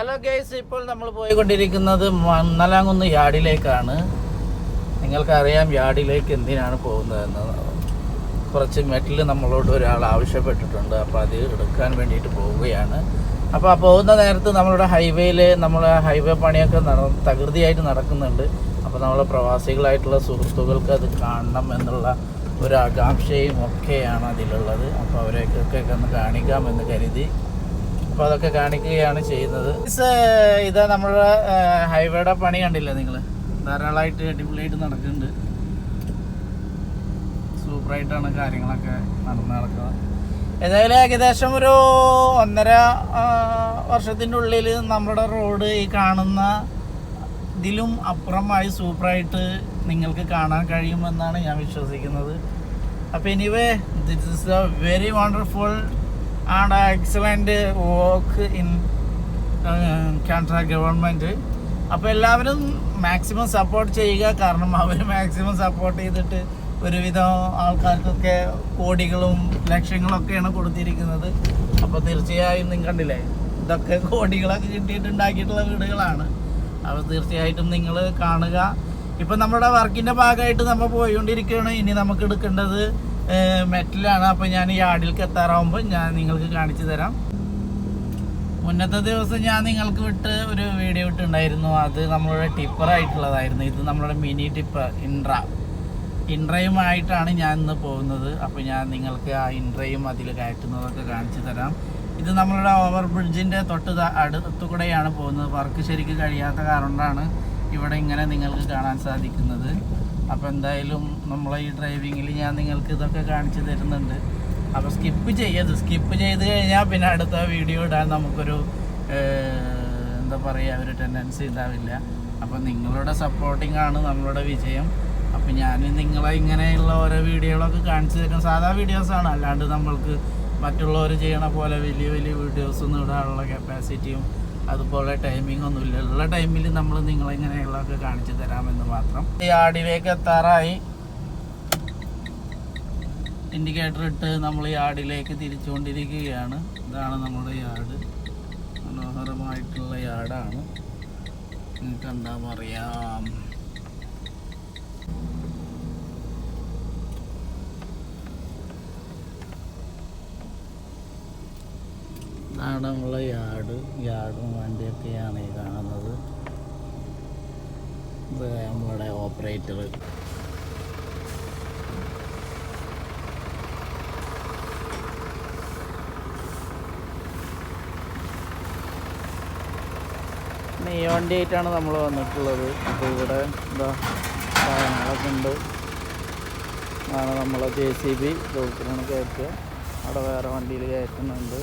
Hello guys ഇപ്പോൾ നമ്മൾ പോയിക്കൊണ്ടിരിക്കുന്നത് മണ്ണലാങ്കുന്ന് യാർഡിലേക്കാണ്. നിങ്ങൾക്കറിയാം യാർഡിലേക്ക് എന്തിനാണ് പോകുന്നതെന്ന്. കുറച്ച് മെറ്റൽ നമ്മളോട് ഒരാൾ ആവശ്യപ്പെട്ടിട്ടുണ്ട് അപ്പോൾ അത് എടുക്കാൻ വേണ്ടിയിട്ട് പോവുകയാണ്. അപ്പോൾ ആ പോകുന്ന നേരത്ത് നമ്മളുടെ ഹൈവേയിൽ നമ്മൾ ഹൈവേ പണിയൊക്കെ നട തകൃതിയായിട്ട് നടക്കുന്നുണ്ട്. അപ്പോൾ നമ്മളെ പ്രവാസികളായിട്ടുള്ള സുഹൃത്തുക്കൾക്ക് അത് കാണണം എന്നുള്ള ഒരു ആകാംക്ഷയും ഒക്കെയാണ് അതിലുള്ളത്. അപ്പോൾ അവരെയൊക്കെ ഒന്ന് കാണിക്കാമെന്ന് കരുതി. അപ്പോൾ അതൊക്കെ കാണിക്കുകയാണ് ചെയ്യുന്നത്. ഇത് നമ്മുടെ ഹൈവേയുടെ പണി കണ്ടില്ലേ നിങ്ങൾ ധാരാളമായിട്ട് അടിപൊളിയായിട്ട് നടക്കുന്നുണ്ട്. സൂപ്പറായിട്ടാണ് കാര്യങ്ങളൊക്കെ നടന്നു നടക്കുന്നത് ഏതായാലും ഏകദേശം ഒരു ഒന്നര വർഷത്തിന്റെ ഉള്ളിൽ നമ്മുടെ റോഡ് ഈ കാണുന്ന ഇതിലും അപ്പുറമായി സൂപ്പറായിട്ട് നിങ്ങൾക്ക് കാണാൻ കഴിയുമെന്നാണ് ഞാൻ വിശ്വസിക്കുന്നത്. അപ്പോൾ anyway this is a very wonderful and excellent work in കേന്ദ്ര ഗവൺമെന്റ് അപ്പോൾ എല്ലാവരും മാക്സിമം സപ്പോർട്ട് ചെയ്യുക. കാരണം അവർ മാക്സിമം സപ്പോർട്ട് ചെയ്തിട്ട് ഒരുവിധം ആൾക്കാർക്കൊക്കെ കോടികളും ലക്ഷങ്ങളൊക്കെയാണ് കൊടുത്തിരിക്കുന്നത്. അപ്പോൾ തീർച്ചയായും നിങ്ങൾ കണ്ടില്ലേ? ഇതൊക്കെ കോടികളൊക്കെ കിട്ടിയിട്ടുണ്ടാക്കിയിട്ടുള്ള വീടുകളാണ്. അപ്പോൾ തീർച്ചയായിട്ടും നിങ്ങൾ കാണുക. ഇപ്പം നമ്മുടെ വർക്കിന്റെ ഭാഗമായിട്ട് നമ്മൾ പോയിക്കൊണ്ടിരിക്കുകയാണ്. ഇനി നമുക്ക് എടുക്കേണ്ടത് മെറ്റലാണ്. അപ്പോൾ ഞാൻ യാർഡിലേക്ക് എത്താറാവുമ്പോൾ ഞാൻ നിങ്ങൾക്ക് കാണിച്ചു തരാം. മുന്നത്തെ ദിവസം ഞാൻ നിങ്ങൾക്ക് വിട്ട് ഒരു വീഡിയോ ഇട്ടുണ്ടായിരുന്നു അത് നമ്മളുടെ ടിപ്പറായിട്ടുള്ളതായിരുന്നു ഇത് നമ്മളുടെ മിനി ടിപ്പർ ഇൻട്ര. ഇൻട്രയുമായിട്ടാണ് ഞാൻ ഇന്ന് പോകുന്നത്. അപ്പോൾ ഞാൻ നിങ്ങൾക്ക് ആ ഇൻട്രയും അതിൽ കയറ്റുന്നതൊക്കെ കാണിച്ചു തരാം. ഇത് നമ്മളുടെ ഓവർ ബ്രിഡ്ജിന്റെ തൊട്ട് അടുത്തു കൂടെയാണ് പോകുന്നത്. വർക്ക് ശരിക്കും കഴിയാത്ത കാരണമാണ് ഇവിടെ ഇങ്ങനെ നിങ്ങൾക്ക് കാണാൻ സാധിക്കുന്നത്. അപ്പോൾ എന്തായാലും നമ്മളെ ഈ ഡ്രൈവിങ്ങിൽ ഞാൻ നിങ്ങൾക്ക് ഇതൊക്കെ കാണിച്ചു തരുന്നുണ്ട്. അപ്പോൾ സ്കിപ്പ് ചെയ്യരുത്. സ്കിപ്പ് ചെയ്ത് കഴിഞ്ഞാൽ പിന്നെ അടുത്ത വീഡിയോ ഇടാൻ നമുക്കൊരു എന്താ പറയുക ഒരു ടെൻഡൻസി ഉണ്ടാവില്ല. അപ്പോൾ നിങ്ങളുടെ സപ്പോർട്ടിംഗ് ആണ് നമ്മളുടെ വിജയം. അപ്പോൾ ഞാൻ നിങ്ങളെ ഇങ്ങനെയുള്ള ഓരോ വീഡിയോകളൊക്കെ കാണിച്ചു തരും സാധാ വീഡിയോസാണ് അല്ലാണ്ട് നമ്മൾക്ക് മറ്റുള്ളവർ ചെയ്യണ പോലെ വലിയ വലിയ വീഡിയോസ് ഒന്നും ഇടാനുള്ള കപ്പാസിറ്റിയും അതുപോലെ ടൈമിംഗ് ഒന്നുമില്ല. ഉള്ള ടൈമിൽ നമ്മൾ നിങ്ങളെ ഇങ്ങനെയുള്ളതൊക്കെ കാണിച്ചു തരാമെന്ന് മാത്രം. ഈ ആടിലേക്ക് എത്താറായി. ഇൻഡിക്കേറ്റർ ഇട്ട് നമ്മൾ ഈ ആടിലേക്ക് തിരിച്ചുകൊണ്ടിരിക്കുകയാണ്. ഇതാണ് നമ്മുടെ യാർഡ് മനോഹരമായിട്ടുള്ള യാർഡാണ് നിങ്ങൾക്ക് എന്താ പറയാം ഇതാണ് നമ്മളെ യാർഡ് യാർഡും വണ്ടിയൊക്കെയാണ് ഈ കാണുന്നത്. ഇത് നമ്മളുടെ ഓപ്പറേറ്റർ ഈ വണ്ടിയായിട്ടാണ് നമ്മൾ വന്നിട്ടുള്ളത്. അപ്പോൾ ഇവിടെ എന്താ സാധനങ്ങളൊക്കെ ഉണ്ട്. ആണ് നമ്മളെ ജെ സി ബി. ദൂരത്തിലാണ് കയറ്റുക. അവിടെ വേറെ വണ്ടിയിൽ കയറ്റുന്നുണ്ട്.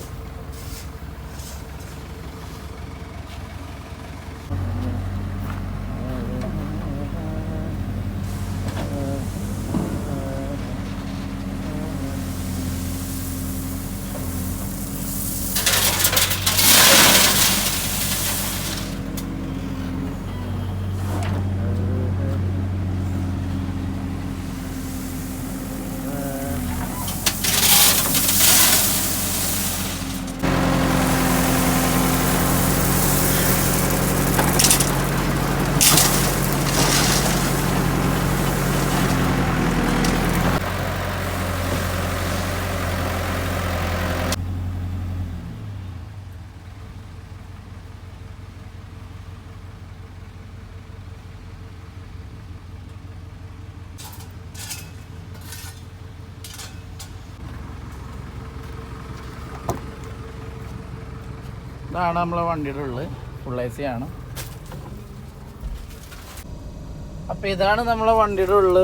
ഇതാണ് നമ്മളെ വണ്ടിയുടെ ഉള്ളിൽ ഫുൾ എ സി ആണ്. അപ്പോൾ ഇതാണ് നമ്മളെ വണ്ടിയുടെ ഉള്ളിൽ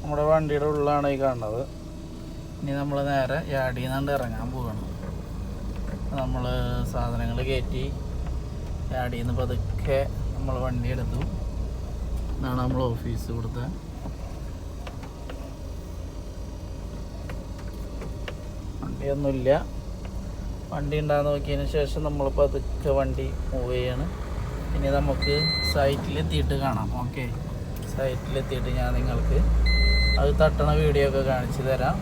നമ്മുടെ വണ്ടിയുടെ ഉള്ളിലാണ് ഈ കാണുന്നത്. ഇനി നമ്മൾ നേരെ യാടിയിൽ നിന്നാണ്ട് ഇറങ്ങാൻ പോവാണ് നമ്മൾ സാധനങ്ങൾ കയറ്റി യാടിയിൽ നിന്ന് പതുക്കെ നമ്മൾ വണ്ടി എടുത്തു. ഇതാണ് നമ്മൾ ഓഫീസ് കൊടുത്ത വണ്ടിയൊന്നുമില്ല. വണ്ടി ഉണ്ടാകുന്ന നോക്കിയതിന് ശേഷം നമ്മൾ പതുക്കെ വണ്ടി മൂവ് ചെയ്യാണ്. ഇനി നമുക്ക് സൈറ്റിലെത്തിയിട്ട് കാണാം. ഓക്കെ സൈറ്റിലെത്തിയിട്ട് ഞാൻ നിങ്ങൾക്ക് അത് തട്ടണ വീഡിയോ ഒക്കെ കാണിച്ചു തരാം.